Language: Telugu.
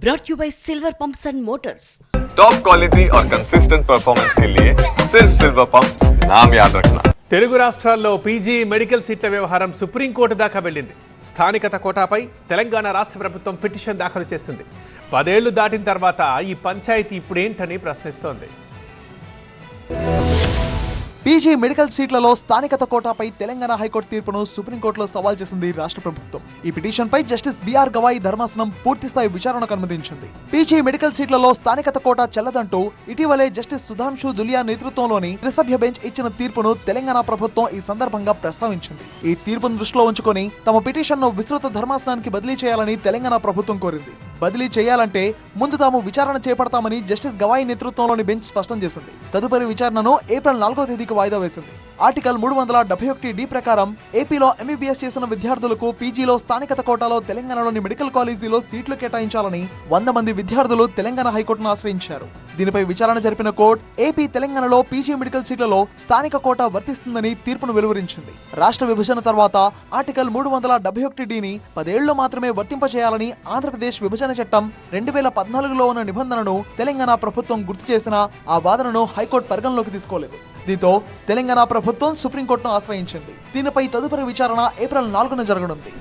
brought you by Silver Pumps and Motors. Top quality और कंसिस्टेंट परफॉर्मेंस के लिए सिर्फ सिल्वर पंप नाम याद रखना తెలుగు రాష్ట్రాల్లో పీజీ మెడికల్ సీట్ల వ్యవహారం సుప్రీంకోర్టు దాకా వెళ్ళింది స్థానికత కోటాపై తెలంగాణ రాష్ట్ర ప్రభుత్వం పిటిషన్ దాఖలు చేసింది పదేళ్లు దాటిన తర్వాత ఈ పంచాయతీ ఇప్పుడేంటని ప్రశ్నిస్తోంది పీజీ మెడికల్ సీట్లలో స్థానికత కోటాపై తెలంగాణ హైకోర్టు తీర్పును సుప్రీంకోర్టులో సవాల్ చేసింది రాష్ట్ర ప్రభుత్వం. ఈ పిటిషన్ పై జస్టిస్ బిఆర్ గవాయి ధర్మాసనం పూర్తిస్థాయి విచారణకు అనుమతించింది. పీజీ మెడికల్ సీట్లలో స్థానికత కోటా చెల్లదంటూ ఇటీవలే జస్టిస్ సుధాంశు దులియా నేతృత్వంలోని త్రిసభ్య బెంచ్ ఇచ్చిన తీర్పును తెలంగాణ ప్రభుత్వం ఈ సందర్భంగా ప్రస్తావించింది. ఈ తీర్పును దృష్టిలో ఉంచుకొని తమ పిటిషన్ను విస్తృత ధర్మాసనానికి బదిలీ చేయాలని తెలంగాణ ప్రభుత్వం కోరింది. బదిలీ చేయాలంటే ముందు తాము విచారణ చేపడతామని జస్టిస్ గవాయి నేతృత్వంలోని బెంచ్ స్పష్టం చేసింది. తదుపరి విచారణను ఏప్రిల్ నాలుగో తేదీకి వాయిదా వేసింది. ఆర్టికల్ మూడు వందల డెబ్బై ఒకటి డి ప్రకారం ఏపీలో ఎంబీబీఎస్ చేసిన విద్యార్థులకు పీజీలో స్థానికత కోటాలో తెలంగాణలోని మెడికల్ కాలేజీలో సీట్లు కేటాయించాలని వంద మంది విద్యార్థులు తెలంగాణ హైకోర్టును ఆశ్రయించారు. దీనిపై విచారణ జరిపిన కోర్టు ఏపీ తెలంగాణలో పీజీ మెడికల్ సీట్లలో స్థానిక కోట వర్తిస్తుందని తీర్పును వెలువరించింది. రాష్ట్ర విభజన తర్వాత ఆర్టికల్ మూడు వందల డెబ్బై ఒకటి డిని పదేళ్ళు మాత్రమే వర్తింపచేయాలని ఆంధ్రప్రదేశ్ విభజన చట్టం రెండు వేల పద్నాలుగులో ఉన్న నిబంధనను తెలంగాణ ప్రభుత్వం గుర్తు చేసిన ఆ వాదనను హైకోర్టు పరిగణలోకి తీసుకోలేదు. దీంతో తెలంగాణ ప్రభుత్వం సుప్రీంకోర్టును ఆశ్రయించింది. దీనిపై తదుపరి విచారణ ఏప్రిల్ నాలుగున జరగనుంది.